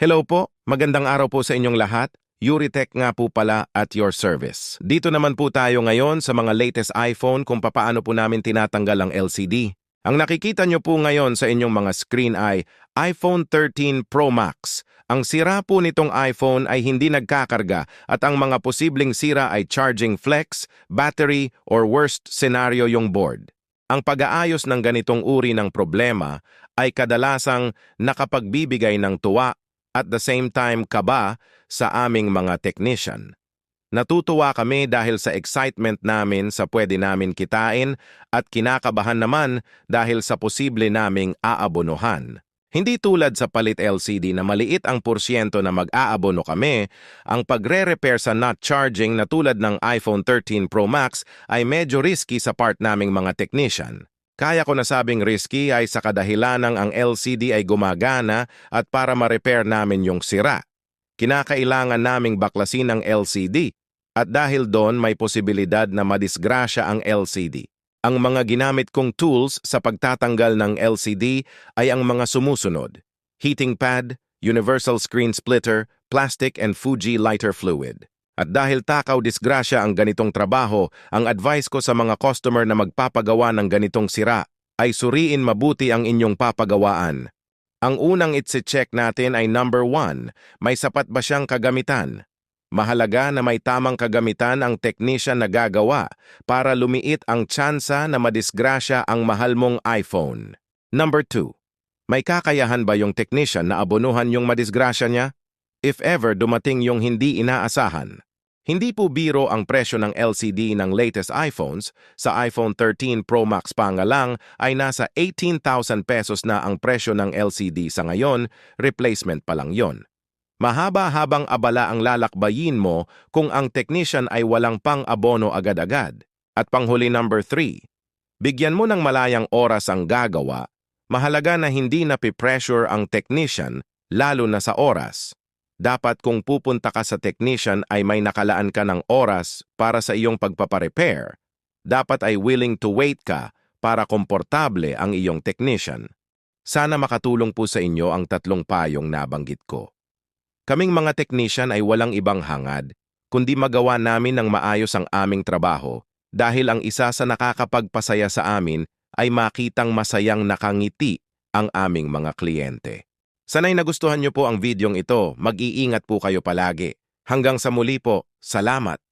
Hello po, magandang araw po sa inyong lahat. Yuritech nga po pala at your service. Dito naman po tayo ngayon sa mga latest iPhone kung papaano po namin tinatanggal ang LCD. Ang nakikita nyo po ngayon sa inyong mga screen ay iPhone 13 Pro Max. Ang sira po nitong iPhone ay hindi nagkakarga at ang mga posibleng sira ay charging flex, battery, or worst scenario yung board. Ang pag-aayos ng ganitong uri ng problema ay kadalasang nakapagbibigay ng tuwa at the same time kaba sa aming mga technician. Natutuwa kami dahil sa excitement namin sa pwede namin kitain at kinakabahan naman dahil sa posible naming aabonohan. Hindi tulad sa palit LCD na maliit ang porsyento na mag-aabono kami, ang pagre-repair sa not charging na tulad ng iPhone 13 Pro Max ay medyo risky sa part naming mga technician. Kaya ko nasabing risky ay sa kadahilanang ang LCD ay gumagana at para ma-repair namin yung sira. Kinakailangan naming baklasin ang LCD at dahil doon may posibilidad na madisgrasya ang LCD. Ang mga ginamit kong tools sa pagtatanggal ng LCD ay ang mga sumusunod. Heating pad, universal screen splitter, plastic and Fuji lighter fluid. At dahil takaw disgrasya ang ganitong trabaho, ang advice ko sa mga customer na magpapagawa ng ganitong sira ay suriin mabuti ang inyong papagawaan. Ang unang itse-check natin ay number 1, may sapat ba siyang kagamitan? Mahalaga na may tamang kagamitan ang technician na gagawa para lumiit ang tsansa na madisgrasya ang mahal mong iPhone. Number 2, may kakayahan ba yung technician na abonuhan yung madisgrasya niya? If ever dumating yung hindi inaasahan. Hindi po biro ang presyo ng LCD ng latest iPhones, sa iPhone 13 Pro Max pa nga lang ay nasa 18,000 pesos na ang presyo ng LCD sa ngayon, replacement pa lang yon. Mahaba-habang abala ang lalakbayin mo kung ang technician ay walang pang abono agad-agad. At panghuli number 3, bigyan mo ng malayang oras ang gagawa, mahalaga na hindi napipressure ang technician lalo na sa oras. Dapat kung pupunta ka sa technician ay may nakalaan ka ng oras para sa iyong pagpaparepair. Dapat ay willing to wait ka para komportable ang iyong technician. Sana makatulong po sa inyo ang tatlong payong nabanggit ko. Kaming mga technician ay walang ibang hangad, kundi magawa namin ng maayos ang aming trabaho dahil ang isa sa nakakapagpasaya sa amin ay makitang masayang nakangiti ang aming mga kliyente. Sanay nagustuhan niyo po ang videong ito, mag-iingat po kayo palagi. Hanggang sa muli po, salamat!